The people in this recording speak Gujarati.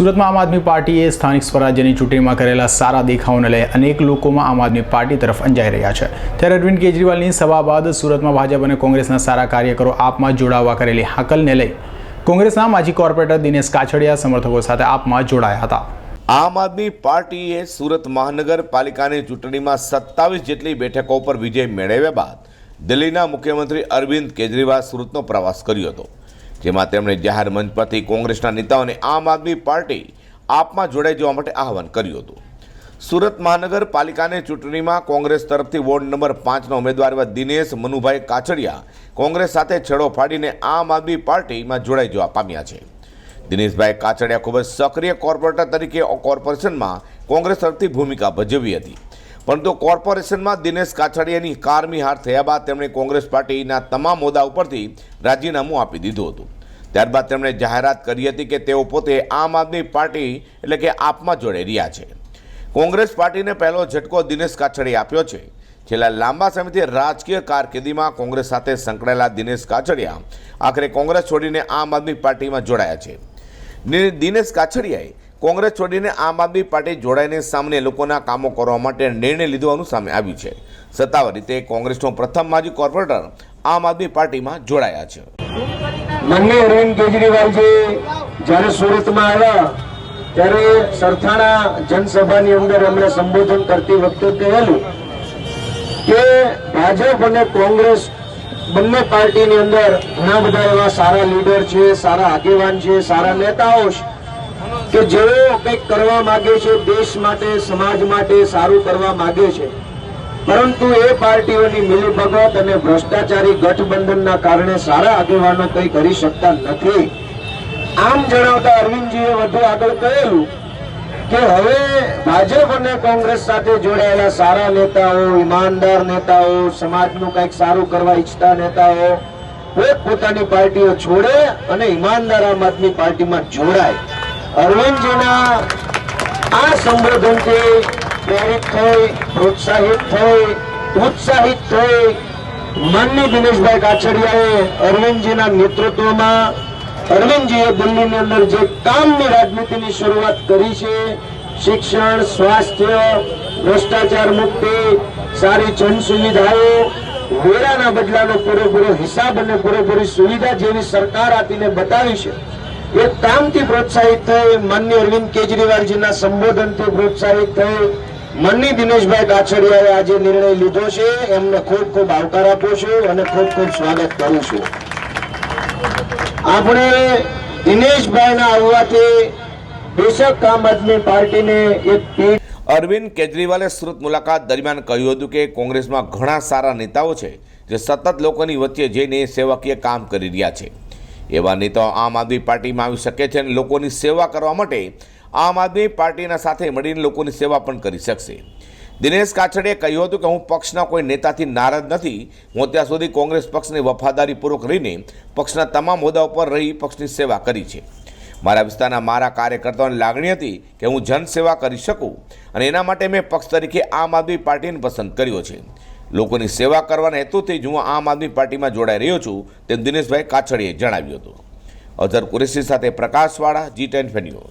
સુરતમાં આમ આદમી પાર્ટીએ સ્થાનિક સ્વરાજ્યની ચૂંટણીમાં કરેલા સારા દેખાવને લઈ અનેક લોકોમાં આમ આદમી પાર્ટી તરફ અંજાઈ રહ્યા છે. ત્યારે અરવિંદ કેજરીવાલની સભા બાદ સુરતમાં ભાજપ અને કોંગ્રેસના સારા કાર્યકરો આપમાં જોડાવા કરેલી હાકલને લઈ કોંગ્રેસના માજી કોર્પોરેટર દિનેશ કાછડિયા સમર્થકો સાથે આપમાં જોડાયા હતા. આમ આદમી પાર્ટીએ સુરત મહાનગરપાલિકાની ચૂંટણીમાં સત્તાવીસ જેટલી બેઠકો પર વિજય મેળવ્યા બાદ દિલ્હીના મુખ્યમંત્રી અરવિંદ કેજરીવાલ સુરતનો પ્રવાસ કર્યો હતો. જેમાં તેમણે જાહેર મંચ પરથી કોંગ્રેસના નેતાઓને આમ આદમી પાર્ટી આપમાં જોડાઈ જવા માટે આહવાન કર્યું હતું. સુરત મહાનગરપાલિકાની ચૂંટણીમાં કોંગ્રેસ તરફથી વોર્ડ નંબર પાંચના ઉમેદવાર એવા દિનેશ મનુભાઈ કાછડિયા કોંગ્રેસ સાથે છેડો ફાડીને આમ આદમી પાર્ટીમાં જોડાઈ જવા પામ્યા છે. દિનેશભાઈ કાછડિયા ખૂબ જ સક્રિય કોર્પોરેટર તરીકે કોર્પોરેશનમાં કોંગ્રેસ તરફથી ભૂમિકા ભજવી હતી. પરંતુ કોર્પોરેશનમાં દિનેશ કાછડિયાની કારમી હાર થયા બાદ તેમણે કોંગ્રેસ પાર્ટીના તમામ હોદ્દા ઉપરથી રાજીનામું આપી દીધું હતું. ત્યારબાદ તેમણે જાહેરાત કરી હતી કે તેઓ પોતે આમ આદમી પાર્ટી એટલે કે આપમાં જોડાઈ રહ્યા છે. કોંગ્રેસ પાર્ટીને પહેલો ઝટકો દિનેશ કાછડી આપ્યો છે. છેલ્લા લાંબા સમયથી રાજકીય કારકિર્દીમાં કોંગ્રેસ સાથે સંકળાયેલા દિનેશ કાછડિયા આખરે કોંગ્રેસ છોડીને આમ આદમી પાર્ટીમાં જોડાયા છે. દિનેશ કાછડિયાએ કોંગ્રેસ છોડીને આમ આદમી પાર્ટી જોડાઈને સામાન્ય લોકોના કામો કરવા માટે નિર્ણય લીધવાનું સામે આવ્યું છે. સત્તાવાર રીતે કોંગ્રેસનો પ્રથમ માજી કોર્પોરેટર આમ આદમી પાર્ટીમાં જોડાયા છે. માનનીય અરવિંદ કેજરીવાલજી જ્યારે સુરતમાં આવ્યા, ત્યારે સરથાણા જનસભાની અંદર એમણે સંબોધન કરતી વખતે કહેલું કે ભાજપ અને કોંગ્રેસ બંને પાર્ટીની અંદર ઘણા બધા એવા સારા લીડર છે, સારા આગેવાન છે, સારા નેતાઓ છે. કે જેઓ કંઈક કરવા માગે છે, દેશ માટે, સમાજ માટે સારું કરવા માગે છે. પરંતુ એ પાર્ટીઓની મિલીભગત અને ભ્રષ્ટાચારી ગઠબંધનના કારણે સારા આગેવાનો કંઈ કરી શકતા નથી. આમ જણાવતા અરવિંદજીએ વધુ આગળ કહેલું કે હવે ભાજપ અને કોંગ્રેસ સાથે જોડાયેલા સારા નેતાઓ, ઈમાનદાર નેતાઓ, સમાજનું કંઈક સારું કરવા ઈચ્છતા નેતાઓ પોત પોતાની પાર્ટીઓ છોડે અને ઈમાનદાર આમ આદમી પાર્ટીમાં જોડાય. અરવિંદજીના આ સંબોધનથી પ્રેરિત થઈ, પ્રોત્સાહિત થઈ, ઉત્સાહિત થઈ માનની દિનેશભાઈ કાછડિયાએ અરવિંદજીના નેતૃત્વમાં, અરવિંદજીએ દિલ્હીની અંદર જે કામની રાજનીતિની શરૂઆત કરી છે, શિક્ષણ, સ્વાસ્થ્ય, ભ્રષ્ટાચાર મુક્તિ, સારી જન સુવિધાઓ વેરાના બદલાનો પૂરેપૂરો હિસાબ અને પૂરેપૂરી સુવિધા જેવી સરકાર આપીને બતાવી છે. એ કામથી પ્રોત્સાહિત થઈ, માનનીય અરવિંદ કેજરીવાલજીના સંબોધનથી પ્રોત્સાહિત થઈ. માનની દિનેશભાઈ કાછડિયાએ આજે નિર્ણય લીધો છે, એમને ખૂબ ખૂબ આવકાર આપું છું અને ખૂબ ખૂબ સ્વાગત કરું છું. આપણે દિનેશભાઈના આવવાથી બેશક આમ આદમી પાર્ટીને એક અરવિંદ કેજરીવાલે સુરત મુલાકાત દરમિયાન કહ્યું હતું કે કોંગ્રેસમાં ઘણા સારા નેતાઓ છે, જે સતત લોકોની વચ્ચે જઈને સેવાકીય કામ કરી રહ્યા છે. એવા નેતાઓ આમ આદમી પાર્ટીમાં આવી શકે છે અને લોકોની સેવા કરવા માટે આમ આદમી પાર્ટીના સાથે મળીને લોકોની સેવા પણ કરી શકશે. દિનેશ કાછડે કહ્યું હતું કે હું પક્ષના કોઈ નેતાથી નારાજ નથી. હું ત્યાં સુધી કોંગ્રેસ પક્ષને વફાદારીપૂર્વક રહીને પક્ષના તમામ હોદ્દા ઉપર રહી પક્ષની સેવા કરી છે. મારા વિસ્તારના મારા કાર્યકર્તાઓની લાગણી હતી કે હું જનસેવા કરી શકું અને એના માટે મેં પક્ષ તરીકે આમ આદમી પાર્ટીને પસંદ કર્યો છે. લોકોની સેવા કરવાના હેતુથી જ હું આમ આદમી પાર્ટીમાં જોડાઈ રહ્યો છું, તેમ દિનેશભાઈ કાછડીએ જણાવ્યું હતું. અઝર કુરેશી સાથે પ્રકાશવાળા જી ટેન ફેન્યુ